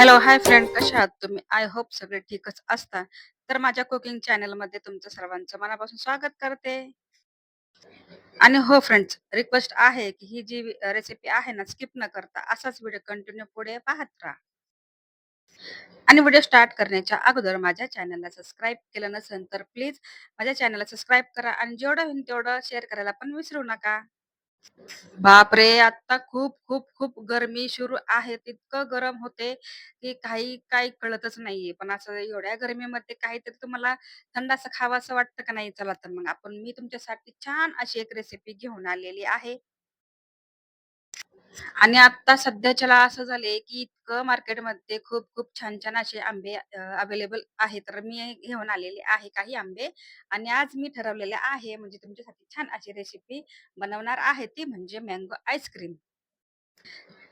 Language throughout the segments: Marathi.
हॅलो, हाय फ्रेंड कशा आहात तुम्ही? आय होप सगळे ठीकच असता. तर माझ्या कुकिंग चॅनलमध्ये तुमचं सर्वांचं मनापासून स्वागत करते. आणि हो फ्रेंड्स, रिक्वेस्ट आहे की ही जी रेसिपी आहे ना, स्किप न करता असाच व्हिडिओ कंटिन्यू पुढे पाहत राहा. आणि व्हिडिओ स्टार्ट करण्याच्या अगोदर माझ्या चॅनलला सबस्क्राईब केलं नसेल तर प्लीज माझ्या चॅनलला सबस्क्राईब करा आणि जेवढं होईल तेवढं शेअर करायला पण विसरू नका. बापरे! आता खूप, खूप, खूप गरमी सुरू आहे. इतकं गरम होते, की काही काही कळतच नाहीये. पण असं एवढ्या गरमीमध्ये काहीतरी तुम्हाला थंड असं वाटतं का नाही? चला तर मग आपण मी तुमच्यासाठी छान अशी एक रेसिपी घेऊन आलेली आहे. आणि आता सध्याच्याला असं झालंय, की इतकं मार्केटमध्ये खूप खूप छान-छान असे आंबे अवेलेबल आहेत. तर मी घेऊन आलेले आहे काही आंबे आणि आज मी ठरवलेले आहे म्हणजे तुमच्यासाठी छान अशी रेसिपी बनवणार आहे ती म्हणजे मँगो आईस्क्रीम.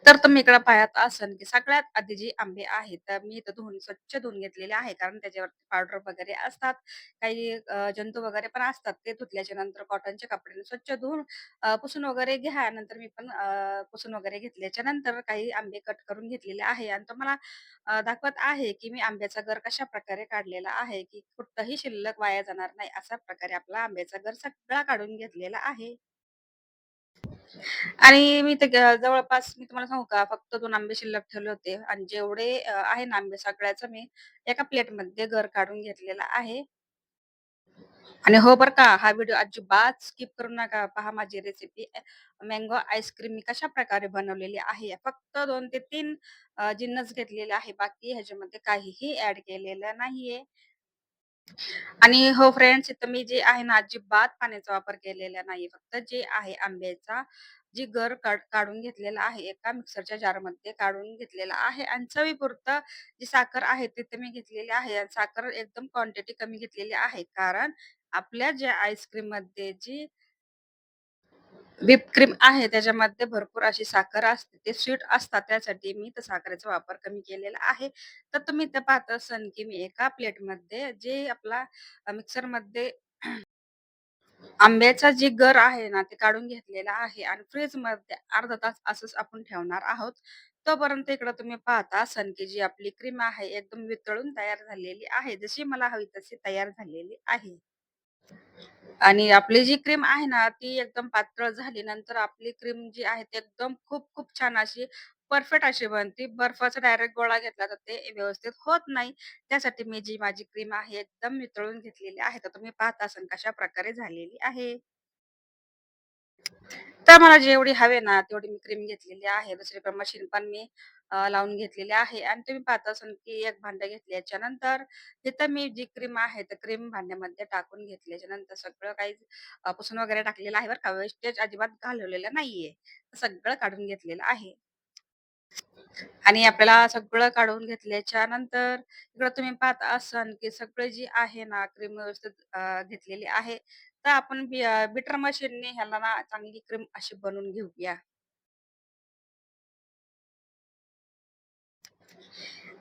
तर तुम्ही इकडं पाहत असाल, की सगळ्यात आधी जी आंबे आहेत, तर मी इथं धुवून स्वच्छ धुवून घेतलेले आहे. कारण त्याच्यावरती पावडर वगैरे असतात. काही जंतू वगैरे पण असतात. ते धुतल्याच्या नंतर कॉटनच्या कपड्याने स्वच्छ धुवून पुसून वगैरे घ्या. नंतर मी पण पुसून वगैरे घेतल्याच्या नंतर काही आंबे कट करून घेतलेले आहे आणि तुम्हाला दाखवत आहे, की मी आंब्याचा गर कशाप्रकारे काढलेला आहे, की कुठंही शिल्लक वाया जाणार नाही. अशा प्रकारे आपला आंब्याचा गर सगळा काढून घेतलेला आहे. आणि मी ते ग जवळपास मी तुम्हाला सांगू का, फक्त 2 आंबे शिल्लक ठेवले होते आणि जेवढे अ, आहे ना आंबे सगळ्याचं मी एका प्लेटमध्ये गर काढून घेतलेला आहे. आणि हो बरं का, हा व्हिडिओ अजिबात स्किप करू नका. पहा माझी रेसिपी अ, मँगो आईस्क्रीम मी कशाप्रकारे बनवलेली आहे. फक्त 2 ते 3 अ, जिन्नस घेतलेले आहे. बाकी ह्याच्यामध्ये काहीही ॲड केलेलं नाहीये. आणि हो फ्रेंड्स, इथं मी जे आहे ना, अजिबात पाण्याचा वापर केलेला नाही. फक्त जे आहे आंब्याचा जी गर काढ काढून घेतलेला आहे, एका मिक्सरच्या जारमध्ये काढून घेतलेला आहे आणि चवीपुरतं जी साखर आहे, तिथे मी घेतलेली आहे आणि साखर एकदम क्वांटिटी कमी घेतलेली आहे. कारण आपल्या ज्या आईस्क्रीममध्ये जी व्हिप क्रीम आहे, त्याच्यामध्ये भरपूर अशी साखर असते. ते स्वीट असतात, त्यासाठी मी त्या साखरेचा वापर कमी केलेला आहे. तर तुम्ही ते पाहत असन की मी एका प्लेटमध्ये जे आपला मिक्सरमध्ये आंब्याचा जे गर आहे ना, ते काढून घेतलेला आहे आणि फ्रीजमध्ये अर्धा तास असंच आपण ठेवणार आहोत. तोपर्यंत इकडे तुम्ही पाहता असाल, की जी आपली क्रीम आहे, एकदम वितळून तयार झालेली आहे. जशी मला हवी तशी तयार झालेली आहे. आणि आपली जी क्रीम आहे ना, ती एकदम पातळ झाली. नंतर आपली क्रीम जी आहे, ती एकदम खूप खूप छान अशी परफेक्ट अशी बनते. बर्फाचा डायरेक्ट गोळा घेतला तर ते व्यवस्थित होत नाही. त्यासाठी मी जी माझी क्रीम आहे, एकदम मितळून घेतलेली आहे. तर तुम्ही पाहत असाल कशाप्रकारे झालेली आहे. तर मला जेवढी हवे ना, तेवढी मी क्रीम घेतलेली आहे. दुसरीकडे मशीन पण मी अ, लावून घेतलेली आहे आणि तुम्ही पाहत असाल, की एक भांडं घेतल्याच्या नंतर तिथं मी जी क्रीम आहे, तर क्रीम भांड्यामध्ये टाकून घेतल्याच्या नंतर सगळं काही अ, पुसून वगैरे टाकलेलं आहे बरं का. वेस्टेज अजिबात घालवलेलं नाहीये. सगळं काढून घेतलेलं आहे. आणि आपल्याला सगळं काढून घेतल्याच्या नंतर इकडं तुम्ही पाहत असाल, की सगळं जी आहे ना क्रीम व्यवस्थित अ, घेतलेली आहे. तर आपण बी अ, बीटर मशीनने ह्याला ना चांगली क्रीम अशी बनवून घेऊया.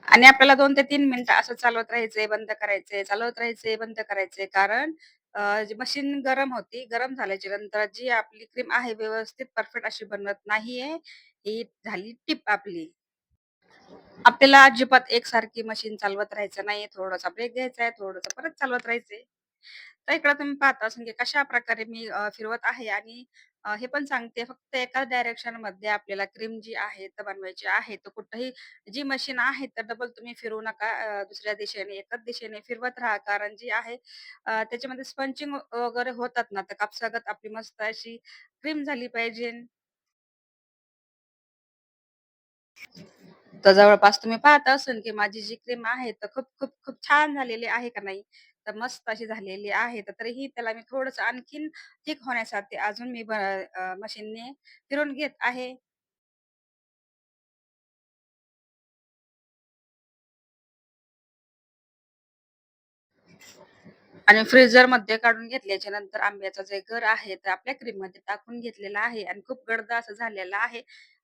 आणि आपल्याला दोन ते तीन मिनिटं असं चालवत राहायचंय, बंद करायचंय, चालवत राहायचंय, बंद करायचंय. कारण जी मशीन गरम होती. गरम झाल्याच्यानंतर जी आपली क्रीम आहे व्यवस्थित परफेक्ट अशी बनवत नाहीये. ही झाली टिप आपली. आपल्याला अजिबात एकसारखी मशीन चालवत राहायचं नाही. थोडासा ब्रेक घ्यायचा आहे, थोडंसं परत चालवत राहायचंय. तर इकडे तुम्ही पाहता असाल कशा प्रकारे मी फिरवत आहे आणि अ, हे पण सांगते फक्त एकाच डायरेक्शनमध्ये आपल्याला क्रीम जी आहे तर बनवायची आहे. तर कुठंही जी मशीन आहे तर डबल तुम्ही फिरवू नका. अ, दुसऱ्या दिशेने एकाच दिशेने फिरवत राहा. कारण जी आहे अ, त्याच्यामध्ये स्पंचिंग वगैरे होतात ना, तर कापसागत आपली मस्त अशी क्रीम झाली पाहिजे. तर जवळपास तुम्ही पाहत असाल, की माझी जी क्रीम आहे, तर खूप, खूप, खूप छान झालेली आहे का नाही? तर मस्त अशी झालेली आहे. तर तरीही त्याला मी थोडस आणखीन ठीक होण्यासाठी अजून मी मशीनने फिरून घेत आहे. आणि फ्रीजरमध्ये काढून घेतल्याच्या नंतर आंब्याचं जे घर आहे, ते आपल्या क्रीममध्ये टाकून घेतलेला आहे आणि खूप गर्द असं झालेलं आहे.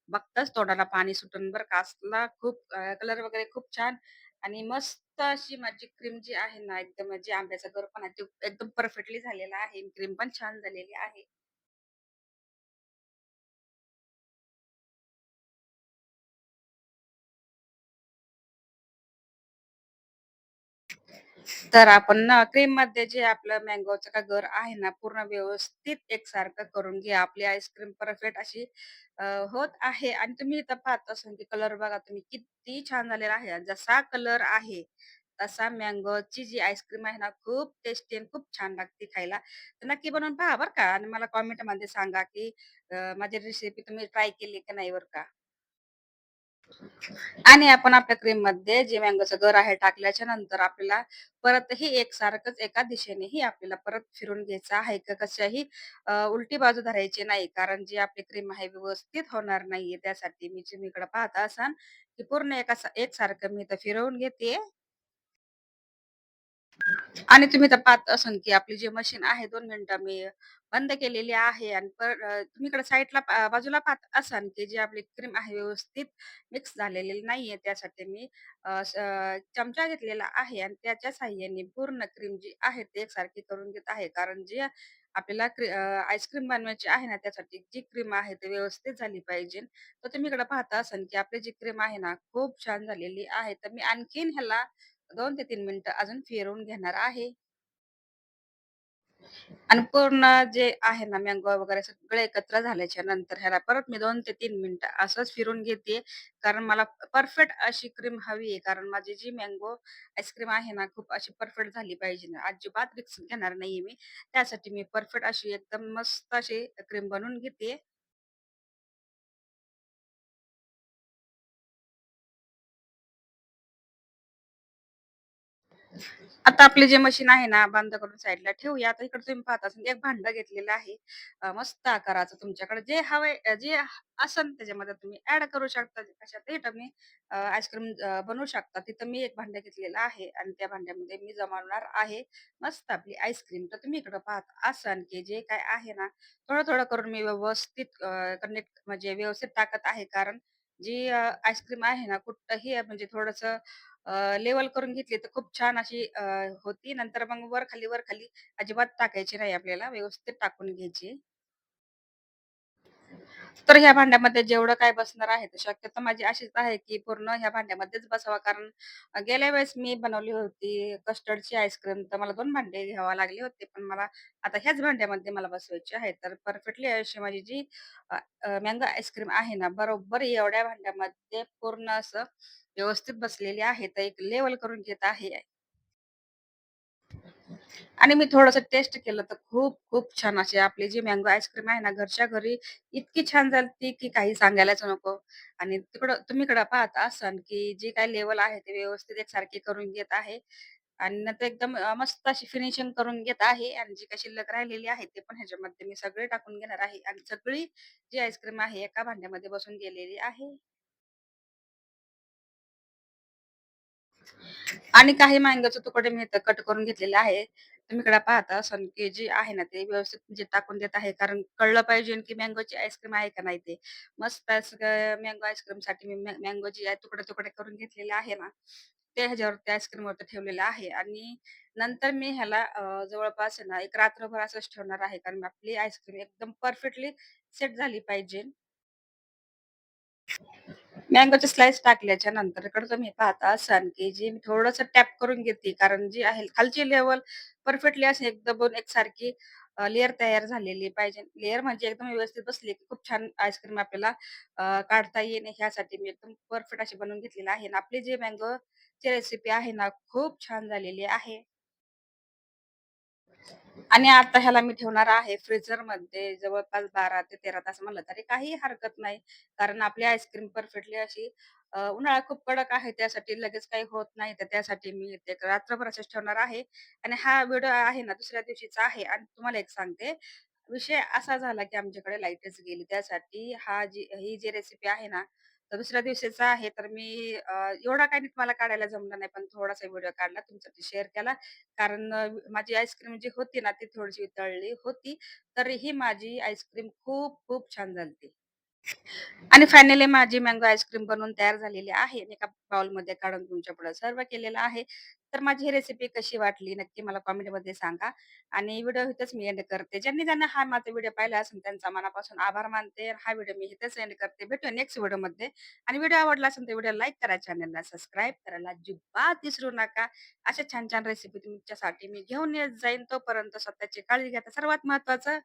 बघताच तोंडाला पाणी सुटून बर का. असला खूप कलर वगैरे खूप छान आणि मस्त अशी माझी क्रीम जी आहे ना, एकदम म्हणजे जे आंब्याचा गर पण आहे, एकदम परफेक्टली झालेला आहे. क्रीम पण छान झालेली आहे. तर आपण ना क्रीममध्ये जे आपलं मँगोचं का घर आहे ना, पूर्ण व्यवस्थित एकसारखं करून घ्या. आपली आईस्क्रीम परफेक्ट अशी अ, होत आहे आणि तुम्ही इथं पाहत असाल की कलर बघा तुम्ही किती छान झालेला आहे. जसा कलर आहे, तसा मँगोची जी आईस्क्रीम आहे ना, खूप टेस्टी आणि खूप छान लागते खायला. तर नक्की बनवून पहा बरं का आणि मला कमेंटमध्ये सांगा की अ, माझी रेसिपी तुम्ही ट्राय केली की नाही बरं का? आणि आपण आपल्या क्रीममध्ये जे मँगोचं गर आहे टाकल्याच्या नंतर आपल्याला परतही एकसारखंच एका दिशेनेही आपल्याला परत फिरून घ्यायचं आहे का कशाही उलटी बाजू धरायची नाही. कारण जी आपली क्रीम आहे व्यवस्थित होणार नाहीये. त्यासाठी मी तुम्ही इकडे पाहत असाल, की पूर्ण एका एकसारखं मी इथं फिरवून घेते आणि तुम्ही तर पाहत असाल, की आपली जी मशीन आहे दोन मिनिटं मी बंद केलेली आहे आणि पर अ, तुम्ही इकडे साईडला पा बाजूला पाहत असाल, की जी आपली क्रीम आहे व्यवस्थित मिक्स झालेली नाहीये. त्यासाठी मी अ, स अ, चमचा घेतलेला आहे आणि त्याच्या साहाय्याने पूर्ण क्रीम जी आहे ती एकसारखी करून घेत आहे. कारण जी आपल्याला क्री अ, आईस्क्रीम बनवायची आहे ना, त्यासाठी जी क्रीम आहे ती व्यवस्थित झाली पाहिजे. तर तुम्ही इकडे पाहता असाल, की आपली जी क्रीम आहे ना, खूप छान झालेली आहे. तर मी आणखीन ह्याला दोन ते तीन मिनिटं अजून फिरवून घेणार आहे. आणि पूर्ण जे आहे ना मँगो वगैरे सगळे एकत्र झाल्याच्यानंतर ह्याला परत मी दोन ते तीन मिनिटं असंच फिरून घेते. कारण मला परफेक्ट अशी क्रीम हवी आहे. कारण माझी जी मँगो आईस्क्रीम आहे ना, खूप अशी परफेक्ट झाली पाहिजे ना. अजिबात रिक्स घेणार नाहीये मी. त्यासाठी मी परफेक्ट अशी एकदम मस्त अशी क्रीम बनवून घेते. आता आपली जे मशीन आहे ना, बंद करून साईडला ठेवूया. आता इकडे तुम्ही पाहत असाल एक भांड घेतलेलं आहे. मस्त आकाराचं तुमच्याकडे जे हवंय जे असन त्याच्यामध्ये तुम्ही ऍड करू शकता. कशातही तुम्ही आईस्क्रीम बनवू शकता. तिथं मी एक भांड घेतलेलं आहे आणि त्या भांड्यामध्ये मी जमावणार आहे मस्त आपली आईस्क्रीम. तर तुम्ही इकडं पाहत असाल, की जे काय आहे ना, थोडं-थोडं करून मी व्यवस्थित कनेक्ट म्हणजे व्यवस्थित टाकत आहे. कारण जी आईस्क्रीम आहे ना, कुठंही म्हणजे थोडंसं अ, लेवल करून घेतली तर खूप छान अशी अ, होती. नंतर मग वर-खाली, वर-खाली अजिबात टाकायची नाही आपल्याला, व्यवस्थित टाकून घ्यायची. तर ह्या भांड्यामध्ये जेवढं काय बसणार आहे, तर शक्यतो माझी अशीच आहे, की पूर्ण ह्या भांड्यामध्येच बसावा कारण गेल्या वेळेस मी बनवली होती कस्टर्डची आईस्क्रीम, तर मला दोन भांडे घ्यावा लागले होते. पण मला आता ह्याच भांड्यामध्ये मला बसवायची आहे. तर परफेक्टली अशी माझी जी अ, मँगो आईस्क्रीम आहे ना, बरोबर एवढ्या भांड्यामध्ये पूर्ण असं व्यवस्थित बसलेली आहे. तर एक लेवल करून घेत आहे. आणि मी थोडंसं टेस्ट केलं तर खूप, खूप छान अशी आपली जी मँगो आईस्क्रीम आहे ना, घरच्या घरी इतकी छान झाली की काही सांगायलाच नको. आणि तिकडं तुम्ही इकडं पाहत असाल, की जी काही लेवल आहे ते व्यवस्थित एकसारखी करून घेत आहे. आणि नंतर एकदम मस्त अशी फिनिशिंग करून घेत आहे आणि जी काही शिल्लक राहिलेली आहे, ते पण ह्याच्यामध्ये मी सगळे टाकून घेणार आहे आणि सगळी जी आईस्क्रीम आहे एका भांड्यामध्ये बसून गेलेली आहे. आणि काही मँगोचे तुकडे मी इथं कट करून घेतलेले आहे. तुम्ही इकडे पाहता असाल, जे आहे ना, ते व्यवस्थित म्हणजे टाकून देत आहे. कारण कळलं पाहिजे, की मँगोची आईस्क्रीम आहे का नाही ते. मस्त असं मँगो आईस्क्रीमसाठी मी मॅ मँगो जे तुकडे-तुकडे करून घेतलेले आहे ना, ते ह्याच्यावरती आईस्क्रीमवरती ठेवलेलं आहे आणि नंतर मी ह्याला जवळपास आहे ना, एक रात्रभर असंच ठेवणार आहे. कारण आपली आईस्क्रीम एकदम परफेक्टली सेट झाली पाहिजे. मँगोचे स्लाइस टाकल्याच्या नंतर इकडे तुम्ही पाहता असाल, की जी मी थोडस टॅप करून घेते. कारण जी आहे खालची लेवल परफेक्टली अशी एकदम एकसारखी सारखी लेअर तयार झालेली पाहिजे. लेअर म्हणजे एकदम व्यवस्थित बसली, की खूप छान आईस्क्रीम आपल्याला अ, काढता येईल ह्यासाठी मी एकदम परफेक्ट अशी बनवून घेतलेली आहे आणि आपली जी मँगोची रेसिपी आहे ना, खूप छान झालेली आहे. आणि आता ह्याला मी ठेवणार आहे फ्रीजरमध्ये जवळपास 12 ते 13 तास म्हणलं तरी काही हरकत नाही. कारण आपली आईस्क्रीम परफेक्टली अशी उन्हाळा खूप कडक आहे त्यासाठी लगेच काही होत नाही. तर त्यासाठी मी ते रात्रभर असेच ठेवणार आहे. आणि हा व्हिडिओ आहे ना दुसऱ्या दिवशीचा आहे आणि तुम्हाला एक सांगते, विषय असा झाला की आमच्याकडे लाईटच गेली. त्यासाठी हा जी ही जी रेसिपी आहे ना, तर दुसऱ्या दिवशीचा आहे. तर मी अ, एवढा काही मला काढायला जमलं नाही, पण थोडासा व्हिडिओ काढला तुमच्याशी शेअर केला. कारण अ, माझी आईस्क्रीम जी होती ना, ती थोडीशी वितळली होती. तरीही माझी आईस्क्रीम खूप खूप छान झाली आणि फायनली माझी मँगो आईस्क्रीम बनवून तयार झालेली आहे. मी एका बाउलमध्ये काढून तुमच्यापुढे सर्व केलेलं आहे. तर माझी ही रेसिपी कशी वाटली नक्की मला कमेंटमध्ये सांगा आणि व्हिडिओ इथेच मी एंड करते. ज्यांनी ज्यांना हा माझा व्हिडिओ पाहिला असेल त्यांचा मनापासून आभार मानते. हा व्हिडिओ मी इथेच एंड करते. भेटूया नेक्स्ट व्हिडिओमध्ये आणि व्हिडिओ आवडला असेल तर व्हिडिओ लाईक करा, चॅनलला सबस्क्राईब करायला अजिबात विसरू नका. अशा छान-छान रेसिपी तुमच्यासाठी मी घेऊन येत जाईन. तोपर्यंत स्वतःची काळजी घ्या. सर्वात महत्वाचं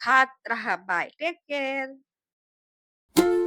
खात राहा. Bye. Take care. Thank you.